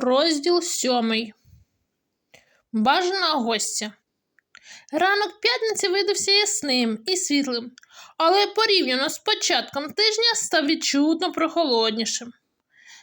Розділ сьомий. Бажана гостя. Ранок п'ятниці видався ясним і світлим, але порівняно з початком тижня став відчутно прохолоднішим.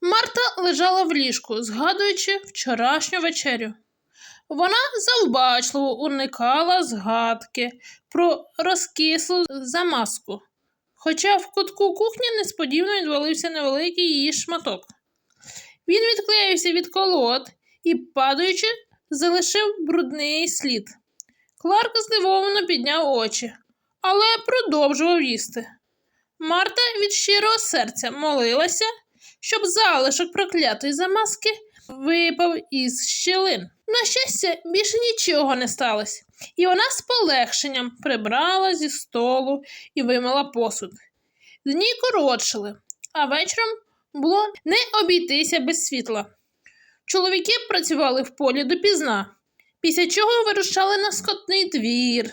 Марта лежала в ліжку, згадуючи вчорашню вечерю. Вона завбачливо уникала згадки про розкислу замазку, хоча в кутку кухні несподівано відвалився невеликий її шматок. Він відклеївся від колод і, падаючи, залишив брудний слід. Кларк здивовано підняв очі, але продовжував їсти. Марта від щирого серця молилася, щоб залишок проклятої замазки випав із щілин. На щастя, більше нічого не сталося, і вона з полегшенням прибрала зі столу і вимила посуд. Дні коротшили, а вечором було не обійтися без світла. Чоловіки працювали в полі допізна, після чого вирушали на скотний двір.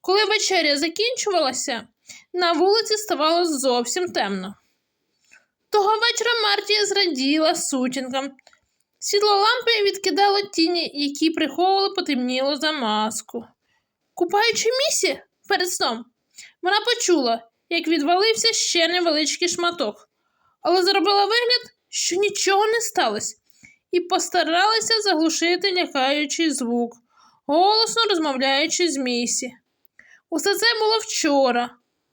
Коли вечеря закінчувалася, на вулиці ставало зовсім темно. Того вечора Мартія зраділа сутінкам. Світло лампи відкидало тіні, які приховували потемнілу замазку. Купаючи місі перед сном, вона почула, як відвалився ще невеличкий шматок, але зробила вигляд, що нічого не сталося, і постаралася заглушити лякаючий звук, голосно розмовляючи з місі. Усе це було вчора,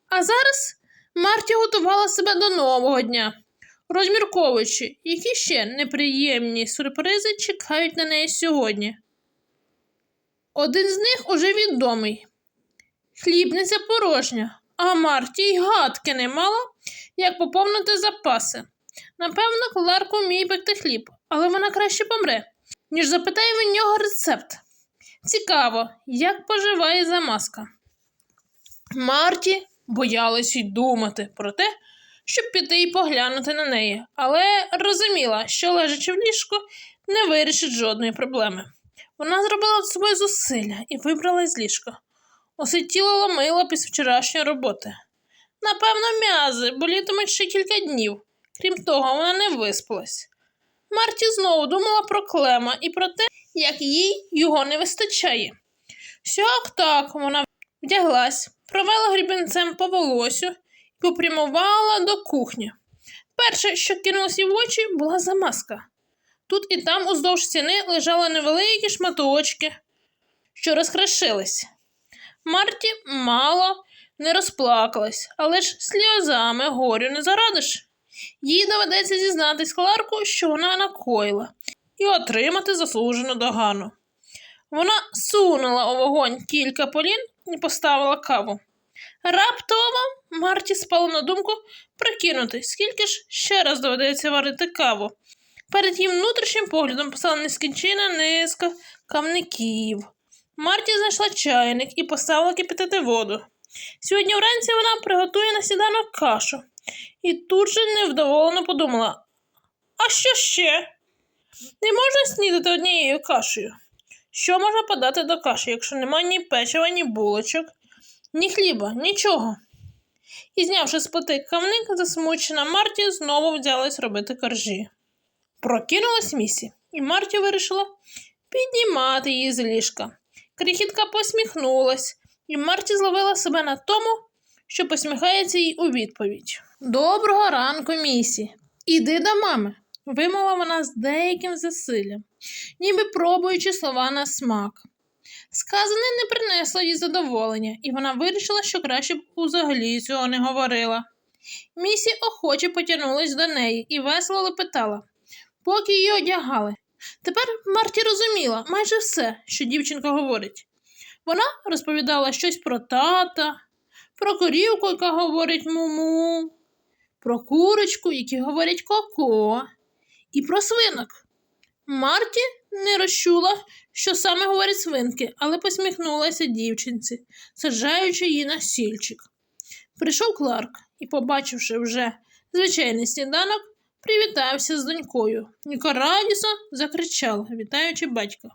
а зараз Марті готувала себе до нового дня, розмірковуючи, які ще неприємні сюрпризи чекають на неї сьогодні. Один з них уже відомий. Хлібниця порожня, а Марті й гадки не мала, як поповнити запаси. Напевно, Кларк уміє пекти хліб, але вона краще помре, ніж запитає в нього рецепт. Цікаво, як поживає замазка. Марті боялась й думати про те, щоб піти і поглянути на неї, але розуміла, що лежачи в ліжку, не вирішить жодної проблеми. Вона зробила своє зусилля і вибралась з ліжка. Усе тіло ломило після вчорашньої роботи. Напевно, м'язи болітимуть ще кілька днів. Крім того, вона не виспалась. Марті знову думала про Клема і про те, як їй його не вистачає. Сяк так вона вдяглась, провела грібінцем по волосю і попрямувала до кухні. Перше, що кинулося їй в очі, була замазка. Тут і там уздовж стіни лежали невеликі шматочки, що розкрешились. Марті мало не розплакалась, але ж сльозами горю не зарадиш. Їй доведеться зізнатись Кларку, що вона накоїла, і отримати заслужену догану. Вона сунула у вогонь кілька полін і поставила каву. Раптово Марті спало на думку прикинути, скільки ж ще раз доведеться варити каву. Перед їм внутрішнім поглядом постала нескінчена низка кавників. Марті знайшла чайник і поставила кипятити воду. Сьогодні вранці вона приготує на сніданок кашу і тут же невдоволено подумала: а що ще? Не можна снідати однією кашею. Що можна подати до каші, якщо немає ні печива, ні булочок, ні хліба, нічого? І, знявши з плити кавник, засмучена Марті знову взялась робити коржі. Прокинулась місі, і Марті вирішила піднімати її з ліжка. Крихітка посміхнулась, і Марті зловила себе на тому, що посміхається їй у відповідь. Доброго ранку, місі. Іди до мами, вимовила вона з деяким засиллям, ніби пробуючи слова на смак. Сказане не принесло їй задоволення, і вона вирішила, що краще б взагалі цього не говорила. Місі охоче потягнулась до неї і весело лепетала, поки її одягали. Тепер Марті розуміла майже все, що дівчинка говорить. Вона розповідала щось про тата, про корівку, яка говорить муму, про курочку, які говорять коко, і про свинок. Марті не розчула, що саме говорять свинки, але посміхнулася дівчинці, саджаючи її на сільчик. Прийшов Кларк і, побачивши вже звичайний сніданок, привітався з донькою. Ніка радісно закричала, вітаючи батька.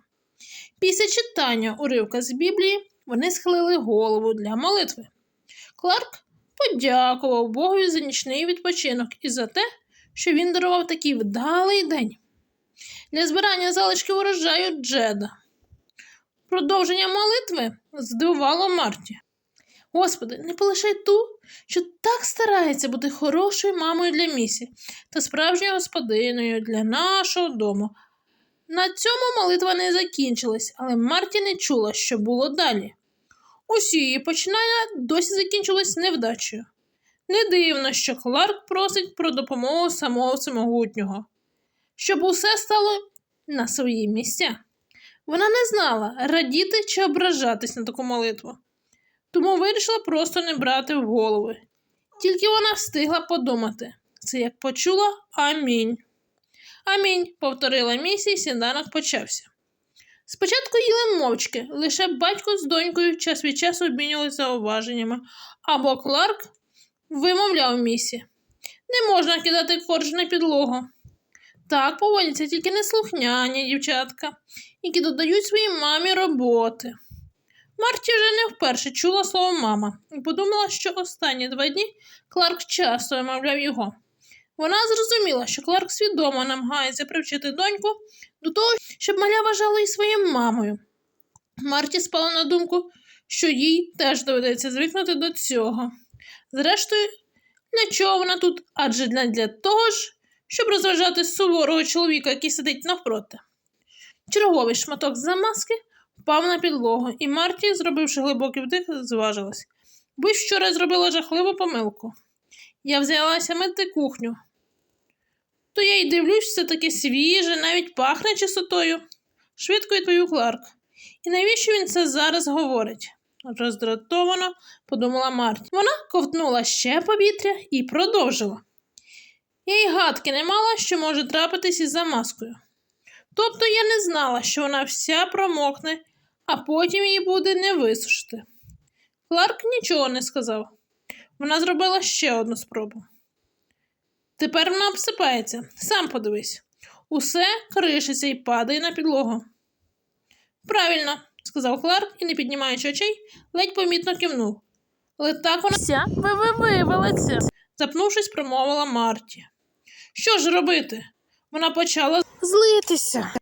Після читання уривка з Біблії вони схилили голову для молитви. Кларк подякував Богові за нічний відпочинок і за те, що він дарував такий вдалий день. для збирання залишків урожаю Джеда. Продовження молитви здивувало Марті. Господи, не полишай ту, що так старається бути хорошою мамою для місі та справжньою господиною для нашого дому. На цьому молитва не закінчилась, але Марті не чула, що було далі. Усі її починання досі закінчились невдачею. Не дивно, що Кларк просить про допомогу самого всемогутнього, щоб усе стало на свої місця. Вона не знала, радіти чи ображатись на таку молитву, тому вирішила просто не брати в голови. Тільки вона встигла подумати. Це як почула амінь. Амінь, повторила місі, і сніданок почався. Спочатку їли мовчки, лише батько з донькою час від часу обмінювалися зауваженнями, або Кларк вимовляв місі. Не можна кидати корж на підлогу. Так поводяться тільки неслухняні дівчатка, які додають своїй мамі роботи. Марті вже не вперше чула слово мама і подумала, що останні два дні Кларк часто вимовляв його. Вона зрозуміла, що Кларк свідомо намагається привчити доньку до того, щоб маля вважала її своєю мамою. Марті спала на думку, що їй теж доведеться звикнути до цього. Зрештою, для чого вона тут? Адже для, для того ж, щоб розважати суворого чоловіка, який сидить навпроти. Черговий шматок замазки впав на підлогу, і Марті, зробивши глибокий вдих, зважилась. Бо й вчора зробила жахливу помилку. Я взялася мити кухню. То я й дивлюсь, все таке свіже, навіть пахне чистотою. Швидко відповів Кларк. І навіщо він це зараз говорить? Роздратовано подумала Марті. Вона ковтнула ще повітря і продовжила. Я й гадки не мала, що може трапитись із замазкою. Тобто я не знала, що вона вся промокне, а потім її буде не висушити. Кларк нічого не сказав. Вона зробила ще одну спробу. Тепер вона обсипається. Сам подивись. Усе кришиться і падає на підлогу. Правильно, сказав Кларк і, не піднімаючи очей, ледь помітно кивнув. Але так вона вся вививилася, запнувшись, промовила Марті. Що ж робити? Вона почала злитися.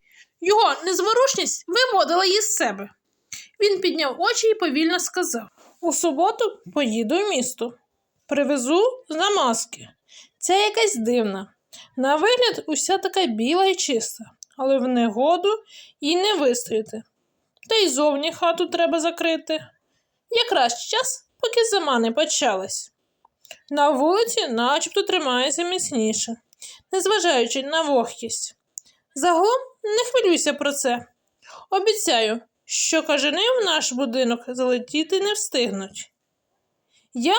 Його незворушність виводила її з себе. Він підняв очі і повільно сказав: У суботу поїду в місто. Привезу замазки. Ця якась дивна. На вигляд уся така біла і чиста, але в негоду їй не вистояти. Та й зовні хату треба закрити. Якраз час, поки зима не почалась. На вулиці начебто тримається міцніше, незважаючи на вогкість. Загалом не хвилюйся про це. Обіцяю, що кажани в наш будинок залетіти не встигнуть. Я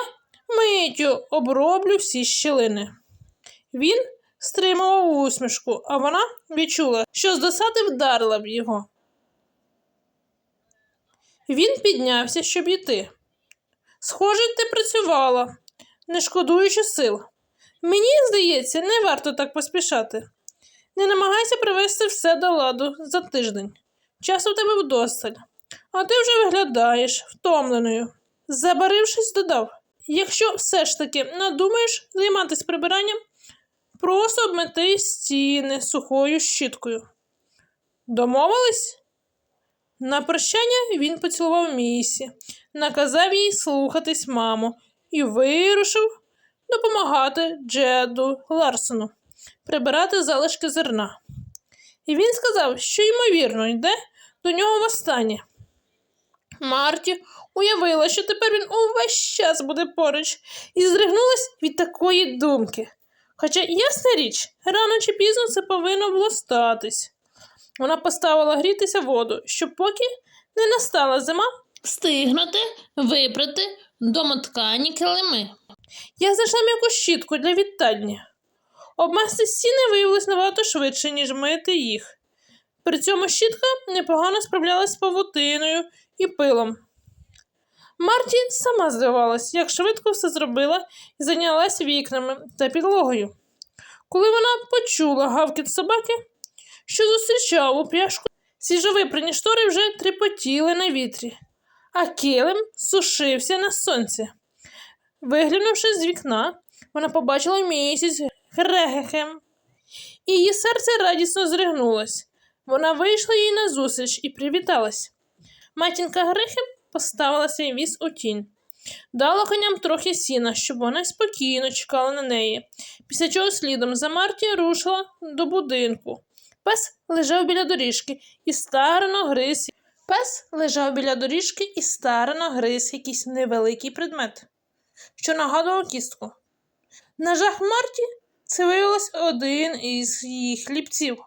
миттю оброблю всі щілини. Він стримував усмішку, а вона відчула, що з досади вдарила б його. Він піднявся, щоб йти. Схоже, ти працювала, не шкодуючи сил. Мені, здається, не варто так поспішати. Не намагайся привести все до ладу за тиждень. Часу в тебе вдосталь, а ти вже виглядаєш втомленою. Забарившись, додав якщо все ж таки надумаєш займатися прибиранням, просто обмети стіни сухою щіткою. Домовились? На прощання він поцілував місі, наказав їй слухатись маму і вирушив допомагати Джеду Ларсону прибирати залишки зерна. І він сказав, що, ймовірно, йде до нього востаннє. Марті уявила, що тепер він увесь час буде поруч, і здригнулась від такої думки. Хоча, ясна річ, рано чи пізно це повинно було статись. Вона поставила грітися воду, щоб поки не настала зима, встигнути випрати домоткані килими. Я знайшла м'яку щітку для відтання. Обмести стіни виявилось набагато швидше, ніж мити їх. При цьому щітка непогано справлялась з павутиною і пилом. Марті сама здивувалась, як швидко все зробила і зайнялась вікнами та підлогою. Коли вона почула гавкіт собаки, що зустрічав у пляшку, свіжовипрані штори вже трепотіли на вітрі, а килим сушився на сонці. Виглянувши з вікна, вона побачила місяць Грегехем її серце радісно зригнулось. Вона вийшла їй назустріч і привіталась. Матінка Грехи поставила свій віз у тінь. Дала коням трохи сіна, щоб вони спокійно чекали на неї, після чого слідом за Марті рушила до будинку. Пес лежав біля доріжки і старано гриз. Пес лежав біля доріжки і старано гриз якийсь невеликий предмет, що нагадував кістку. На жах Марті це виявилось один із її хлібців.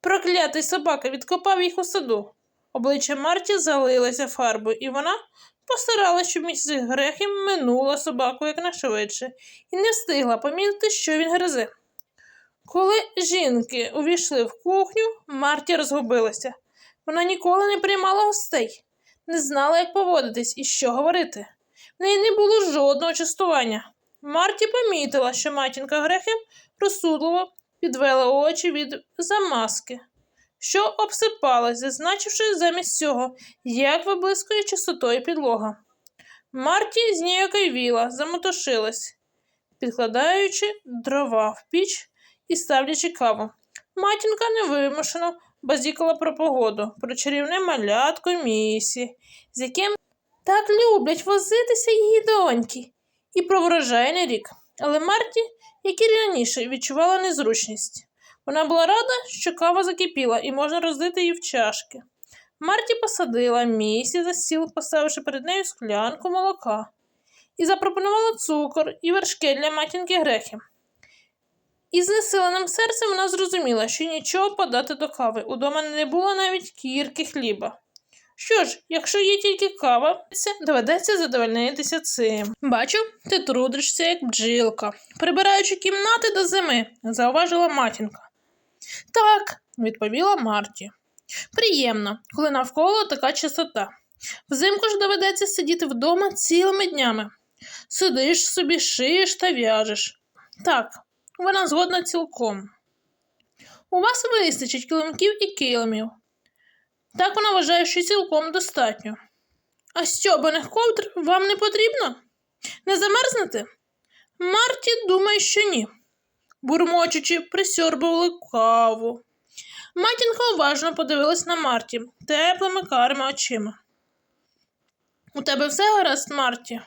Проклятий собака відкопав їх у саду. Обличчя Марті залилося фарбою, і вона постаралася, щоб місяць грехи минула собаку якнайшвидше, і не встигла помітити, що він гризе. Коли жінки увійшли в кухню, Марті розгубилася. Вона ніколи не приймала гостей, не знала, як поводитись і що говорити. В неї не було жодного частування. Марті помітила, що матінка Грехем розсудливо підвела очі від замазки, що обсипалась, зазначивши замість цього, як виблискує чистотою підлога. Марті зніяковіла, замотошилась, підкладаючи дрова в піч і ставлячи каву. Матінка невимушено базікала про погоду, про чарівне малятко місі, з яким так люблять возитися її доньки, і про врожайний рік. Але Марті, як і раніше, відчувала незручність. Вона була рада, що кава закипіла і можна розлити її в чашки. Марті посадила місі за стіл, поставивши перед нею склянку молока, і запропонувала цукор і вершки для матінки Грехи. І знесиленим серцем вона зрозуміла, що нічого подати до кави. Удома не було навіть кірки хліба. Що ж, якщо є тільки кава, доведеться задовольнитися цим. Бачу, ти трудишся, як бджілка, прибираючи кімнати до зими, зауважила матінка. Так, відповіла Марті. Приємно, коли навколо така чистота. Взимку ж доведеться сидіти вдома цілими днями. Сидиш собі, шиєш та в'яжеш. Так, вона згодна цілком. У вас вистачить килимків і килимів. Так вона вважає, що цілком достатньо. А стьобаних ковдр вам не потрібно? Не замерзнете? Марті думає, що ні. Бурмочучи, присьорбували каву. Матінка уважно подивилась на Марті теплими карими очима. У тебе все гаразд, Марті?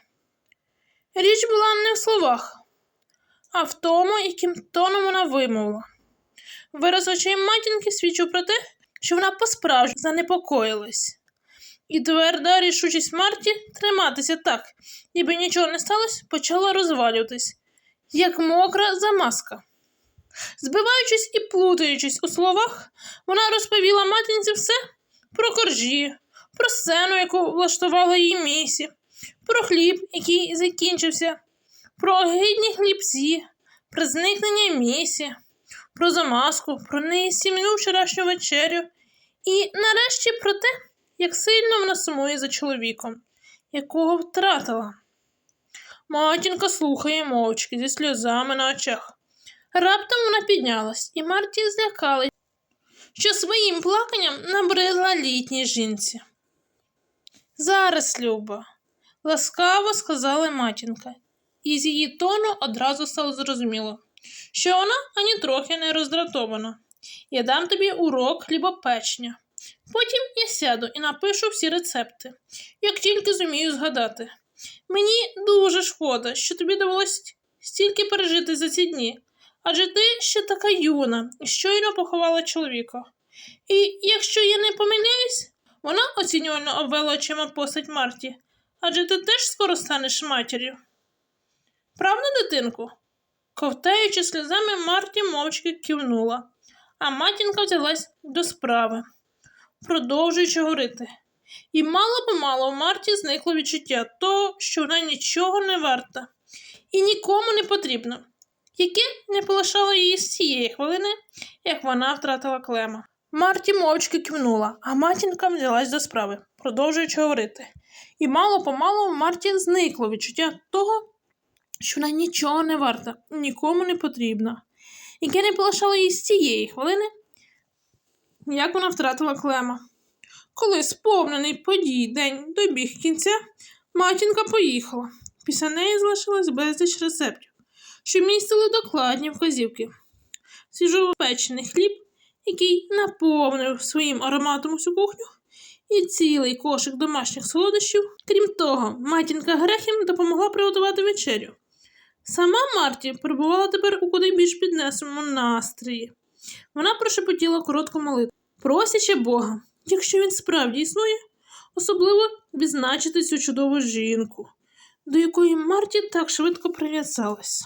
Річ була не в словах, а в тому, яким тоном вона вимовила. Вираз очей матінки свідчив про те, що вона по-справжньому занепокоїлась. І тверда рішучість Марті триматися так, ніби нічого не сталося, почала розвалюватись, як мокра замазка. Збиваючись і плутаючись у словах, вона розповіла матінці все про коржі, про сцену, яку влаштувала її місі, про хліб, який закінчився, про огидні хлібці, про зникнення місі, про замазку, про неїстівну вчорашню вечерю і нарешті про те, як сильно вона сумує за чоловіком, якого втратила. Матінка слухає мовчки зі сльозами на очах. Раптом вона піднялась, і Марті злякалась, що своїм плаканням набридла літній жінці. Зараз, Люба, ласкаво сказала матінка, і з її тону одразу стало зрозуміло, що вона ані трохи не роздратована. Я дам тобі урок хлібопечення. Потім я сяду і напишу всі рецепти, як тільки зумію згадати. Мені дуже шкода, що тобі довелось стільки пережити за ці дні, адже ти ще така юна і щойно поховала чоловіка. І якщо я не помиляюсь, вона оцінювально обвела очима постать Марті, адже ти теж скоро станеш матір'ю. Правда, дитинку? Ковтаючи сльозами, Марті мовчки кивнула, а матінка взялась до справи, продовжуючи говорити. І мало помалу в Марті зникло відчуття того, що вона нічого не варта і нікому не потрібна, яке не полишало її з цієї хвилини, як вона втратила клема. Марті мовчки кивнула, а матінка взялась до справи, продовжуючи говорити. І мало помалу в Марті зникло відчуття того, що вона нічого не варта, нікому не потрібна, яке не полишало її з цієї хвилини, як вона втратила клема. Коли сповнений подій день добіг кінця, матінка поїхала. Після неї залишилось безліч рецептів, що містили докладні вказівки. свіжопечений хліб, який наповнив своїм ароматом усю кухню, і цілий кошик домашніх солодощів. Крім того, матінка Грехім допомогла приготувати вечерю. Сама Марті перебувала тепер у куди більш піднесеному настрої. Вона прошепотіла коротку молитву, просячи Бога, якщо він справді існує, особливо відзначити цю чудову жінку, до якої Марті так швидко прив'язалась.